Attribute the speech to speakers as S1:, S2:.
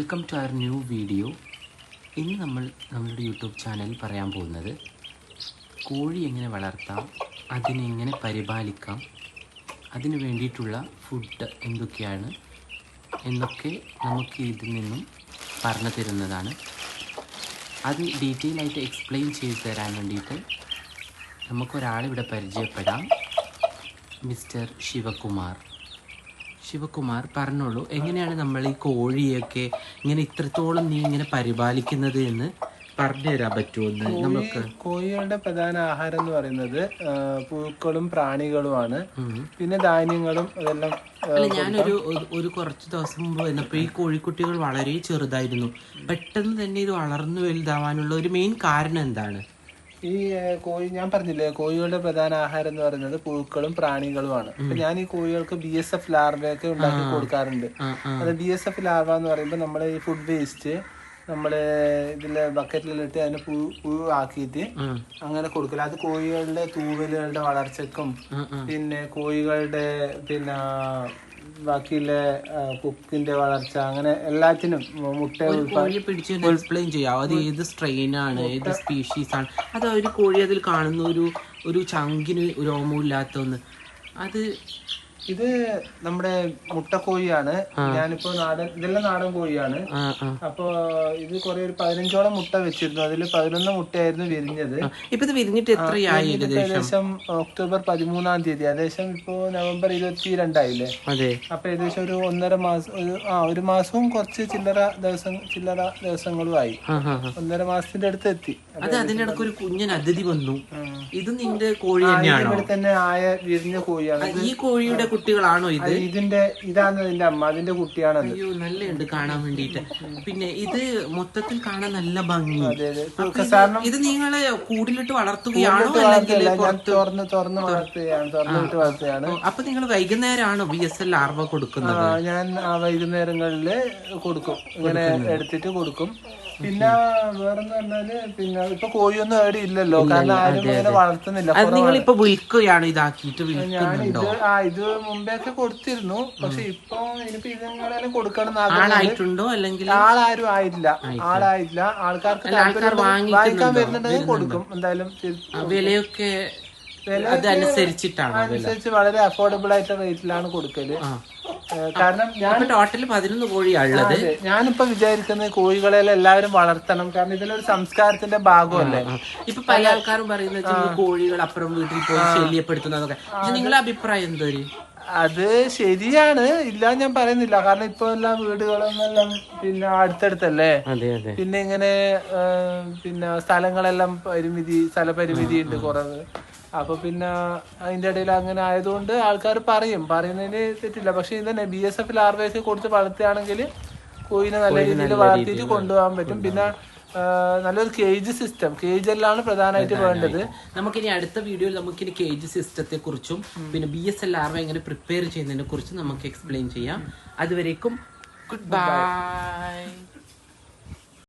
S1: Welcome to our new video ഇന്ന് നമ്മൾ നമ്മളുടെ യൂട്യൂബ് ചാനലിൽ പറയാൻ പോകുന്നത് കോഴി എങ്ങനെ വളർത്താം അതിനെ എങ്ങനെ പരിപാലിക്കാം അതിന് വേണ്ടിയിട്ടുള്ള ഫുഡ് എന്തൊക്കെയാണ് എന്നൊക്കെ നമുക്ക് ഇതിൽ നിന്നും പറഞ്ഞു തരുന്നതാണ്. അത് ഡീറ്റെയിൽ ആയിട്ട് എക്സ്പ്ലെയിൻ ചെയ്തു തരാൻ വേണ്ടിയിട്ട് നമുക്കൊരാളിവിടെ പരിചയപ്പെടാം. മിസ്റ്റർ ശിവകുമാർ. ശിവകുമാർ പറഞ്ഞോളൂ എങ്ങനെയാണ് നമ്മൾ ഈ കോഴിയൊക്കെ ഇങ്ങനെ ഇത്രത്തോളം നീ ഇങ്ങനെ പരിപാലിക്കുന്നത് എന്ന് പറഞ്ഞു തരാൻ പറ്റുമെന്ന് നമുക്ക്?
S2: കോഴികളുടെ പ്രധാന ആഹാരം എന്ന് പറയുന്നത് പൂക്കളും പുഴുക്കളും പ്രാണികളുമാണ്. പിന്നെ ധാന്യങ്ങളും അതെല്ലാം
S1: അല്ല ഞാനൊരു ഒരു- ഒരു കുറച്ച് ദിവസം മുമ്പ് വന്നപ്പോൾ ഈ കോഴിക്കുട്ടികൾ വളരെ ചെറുതായിരുന്നു. പെട്ടെന്ന് തന്നെ ഇത് വളർന്നു വലുതാവാനുള്ള ഒരു മെയിൻ കാരണം എന്താണ്?
S2: ഈ കോഴി ഞാൻ പറഞ്ഞില്ലേ കോഴികളുടെ പ്രധാന ആഹാരം എന്ന് പറയുന്നത് പുഴുക്കളും പ്രാണികളുമാണ്. അപ്പൊ ഞാൻ ഈ കോഴികൾക്ക് ബി എസ് എഫ് ലാർവയൊക്കെ ഉണ്ടാക്കി കൊടുക്കാറുണ്ട്. അത് ബി എസ് എഫ് ലാർവ എന്ന് പറയുമ്പോൾ നമ്മൾ ഈ ഫുഡ് വേസ്റ്റ് നമ്മൾ ഇതിലെ ബക്കറ്റിലിട്ട് അതിന് പൂ പൂ ആക്കിയിട്ട് അങ്ങനെ കൊടുക്കില്ല അത് കോഴികളുടെ തൂവലുകളുടെ വളർച്ചക്കും. പിന്നെ കോഴികളുടെ പിന്നെ ബാക്കിയുള്ള കുക്കിന്റെ വളർച്ച അങ്ങനെ എല്ലാത്തിനും മുട്ട
S1: പിടിച്ച് എക്സ്പ്ലെയിൻ ചെയ്യാം. അത് ഏത് സ്ട്രെയിൻ ആണ് ഏത് സ്പീഷീസ് ആണ്. അത് ഒരു കോഴി അതിൽ കാണുന്ന ഒരു ഒരു ചങ്കിന് രോമവും ഇല്ലാത്ത ഒന്ന്. അത്
S2: ഇത് നമ്മുടെ മുട്ടക്കോഴിയാണ്. ഞാനിപ്പോ നാടൻ ഇതെല്ലാം നാടൻ കോഴിയാണ്. അപ്പൊ ഇത് കൊറേ ഒരു പതിനഞ്ചോളം മുട്ട വെച്ചിരുന്നു. അതിൽ പതിനൊന്ന് മുട്ടയായിരുന്നു വിരിഞ്ഞത്.
S1: ഇപ്പൊ ഇത് വിരിഞ്ഞിട്ട് എത്രയായി
S2: ഏകദേശം? ഒക്ടോബർ പതിമൂന്നാം തീയതി. ഏകദേശം ഇപ്പോ നവംബർ ഇരുപത്തി രണ്ടായില്ലേ അപ്പൊ ഏകദേശം ഒരു ഒന്നര മാസം ഒരു ആ ഒരു മാസവും കുറച്ച് ചില്ലറ ദിവസം ചില്ലറ ദിവസങ്ങളും ആയി. ഒന്നര മാസത്തിന്റെ അടുത്ത് എത്തി.
S1: അത് അതിനിടക്ക് ഒരു കുഞ്ഞൻ അതിഥി വന്നു. ഇത് നിന്റെ കോഴി തന്നെയാണോ?
S2: ഇവിടെ തന്നെ ആയ വിരിഞ്ഞ കോഴിയാണ്
S1: ഈ കോഴിയുടെ കുട്ടികളാണോ ഇത്?
S2: ഇതിന്റെ ഇതാണ് ഇതിന്റെ അമ്മ അതിന്റെ കുട്ടിയാണത്.
S1: അയ്യോ നല്ല ഉണ്ട് കാണാൻ വേണ്ടിട്ട് പിന്നെ ഇത് മൊത്തത്തിൽ കാണാൻ നല്ല ഭംഗി.
S2: അതെ അതെ.
S1: ഇത് ഇത് നിങ്ങളെ കൂടിലിട്ട് വളർത്തുകയാണോ അല്ലെങ്കിൽ
S2: ഞാൻ തുറന്ന് തുറന്ന് വളർത്തുകയാണ്. തുറന്ന് വിട്ട് വളർത്തുകയാണ്.
S1: അപ്പൊ നിങ്ങൾ വൈകുന്നേരമാണോ ബി എസ് എൽ ആർവ കൊടുക്കുന്നത്?
S2: ആ, ഞാൻ ആ വൈകുന്നേരങ്ങളിൽ കൊടുക്കും. ഇങ്ങനെ എടുത്തിട്ട് കൊടുക്കും. പിന്നെ വേറെന്ന് പറഞ്ഞാൽ പിന്നെ ഇപ്പൊ കോഴിയൊന്നും ആരും ഇല്ലല്ലോ. കാരണം ആരും ഇങ്ങനെ വളർത്തുന്നില്ല.
S1: അത് നിങ്ങൾ ഇപ്പൊ വിൽക്കുകയാണ് ഇതാക്കിയിട്ട്
S2: ഞാൻ
S1: വിൽക്കുന്നുണ്ടോ?
S2: ഇത് ആ ഇത് മുമ്പേക്കെ കൊടുത്തിരുന്നു. പക്ഷെ ഇപ്പൊ ഇനിയിപ്പോ ഇതിങ്ങനെ കൊടുക്കണം
S1: ആളായിട്ടുണ്ടോ അല്ലെങ്കിൽ?
S2: ആളാരും ആയില്ല ആളായില്ല ആൾക്കാർക്ക് വാങ്ങിക്കാൻ വരുന്നുണ്ടെങ്കിൽ കൊടുക്കും. എന്തായാലും
S1: വിലയൊക്കെ അതനുസരിച്ചിട്ടാണോ
S2: അനുസരിച്ച് വളരെ അഫോർഡബിൾ ആയിട്ടുള്ള റേറ്റിലാണ് കൊടുക്കൽ. കാരണം ഞാൻ
S1: ടോട്ടൽ പതിനൊന്ന് കോഴിയാ ഉള്ളത്.
S2: അതെ, ഞാനിപ്പോ വിചാരിക്കുന്നത് കോഴികളെല്ലാം എല്ലാവരും വളർത്തണം. കാരണം ഇതിലൊരു സംസ്കാരത്തിന്റെ ഭാഗമല്ലേ.
S1: ഇപ്പൊ പല ആൾക്കാരും പറയുന്നത് കോഴികൾ അപ്പുറം വീട്ടിൽ പോയി ശല്യപ്പെടുത്തുന്നതൊക്കെ പക്ഷെ നിങ്ങളെ അഭിപ്രായം എന്തൊരു
S2: അത് ശരിയാണ്. ഇല്ല ഞാൻ പറയുന്നില്ല. കാരണം ഇപ്പൊ എല്ലാ വീടുകളെല്ലാം പിന്നെ അടുത്തടുത്തല്ലേ? പിന്നെ ഇങ്ങനെ പിന്നെ സ്ഥലങ്ങളെല്ലാം പരിമിതി സ്ഥലപരിമിതി ഉണ്ട് കുറവ്. അപ്പൊ പിന്നെ അതിന്റെ ഇടയിൽ അങ്ങനെ ആയതുകൊണ്ട് ആൾക്കാർ പറയും. പറയുന്നതിന് തെറ്റില്ല. പക്ഷെ ഇതന്നെ ബി എസ് എഫിൽ ആർ വയസ്സിൽ കൊടുത്ത് വളർത്തുകയാണെങ്കിൽ കോഴിനെ നല്ല രീതിയിൽ വളർത്തിയിട്ട് കൊണ്ടുപോകാൻ പറ്റും. പിന്നെ നല്ലൊരു കേജ് സിസ്റ്റം കേജ് കേജെല്ലാണ് പ്രധാനമായിട്ട് വേണ്ടത്.
S1: നമുക്കിനി അടുത്ത വീഡിയോയിൽ നമുക്കിനി കേജ് സിസ്റ്റത്തെ കുറിച്ചും പിന്നെ ബി എസ് എൽ ആർവ എങ്ങനെ പ്രിപ്പയർ ചെയ്യുന്നതിനെ കുറിച്ചും നമുക്ക് എക്സ്പ്ലെയിൻ ചെയ്യാം. അതുവരേക്കും ഗുഡ് ബൈ